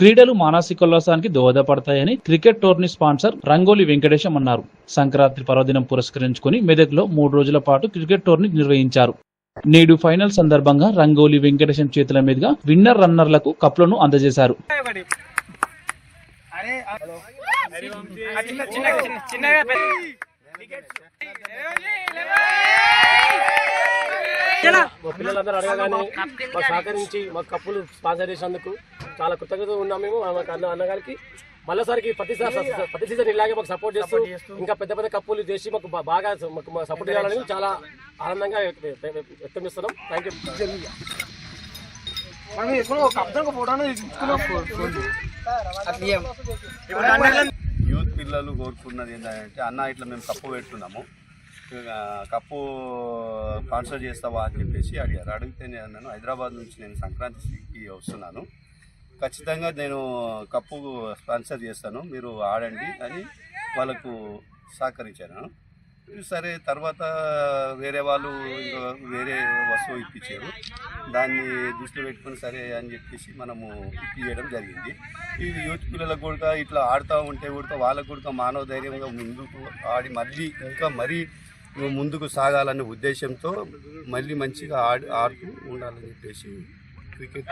క్రీడలు మానసికోల్లాసానికి దోహదపడతాయని cricket tourney sponsor Rangoli Venkatesham అన్నారు. సంక్రాంతి పర్వదినం పురస్కరించుకుని మెదక్లో మూడు రోజుల పాటు క్రికెట్ టోర్నీ నిర్వహించారు. నేడు ఫైనల్ సందర్భంగా రంగోలి వెంకటేశం చేతుల మీదుగా విన్నర్ రన్నర్లకు కప్లను అందజేశారు. మా పిల్లలందరూ అడగగానే మాకు సహకరించి మాకు కప్పులు స్పాన్సర్ చేసినందుకు చాలా కృతజ్ఞత ఉన్నాం మేము. మాకు అన్న అన్నగారికి మళ్ళీసారికి ప్రతి ప్రతి సీజన్ ఇలాగే మాకు సపోర్ట్ చేస్తూ ఇంకా పెద్ద పెద్ద కప్పులు చేసి మాకు బాగా మాకు సపోర్ట్ చేయాలని చాలా ఆనందంగా వ్య- వ్య- వ్యక్తం చేస్తున్నాం. థ్యాంక్ యూ యూత్ పిల్లలు కోరుకున్నది ఏంటంటే అన్న ఇట్లా మేము కప్పు పెట్టుకున్నాము ఇక కప్పు స్పాన్సర్ చేస్తావా? అని చెప్పేసి అడిగారు. అడిగితే నేను అన్నాను హైదరాబాద్ నుంచి నేను సంక్రాంతికి వస్తున్నాను. ఖచ్చితంగా నేను కప్పు స్పాన్సర్ చేస్తాను. మీరు ఆడండి అని వాళ్ళకు సహకరించాను. సరే తర్వాత వేరే వాళ్ళు ఇంకా వేరే వస్తువు ఇప్పించారు. దాన్ని దృష్టిలో పెట్టుకొని సరే అని చెప్పేసి మనము ఇప్పించడం జరిగింది. ఇది యూత్ పిల్లలకు కూడా ఇట్లా ఆడుతూ ఉంటే కూడా వాళ్ళకు కూడా మానవ ధైర్యంగా ముందుకు ఆడి మళ్ళీ ఇంకా మరీ ముందుకు సాగాలనే ఉద్దేశంతో మళ్ళీ మంచిగా ఆడి ఆడుతూ ఉండాలని చెప్పేసి క్రికెట్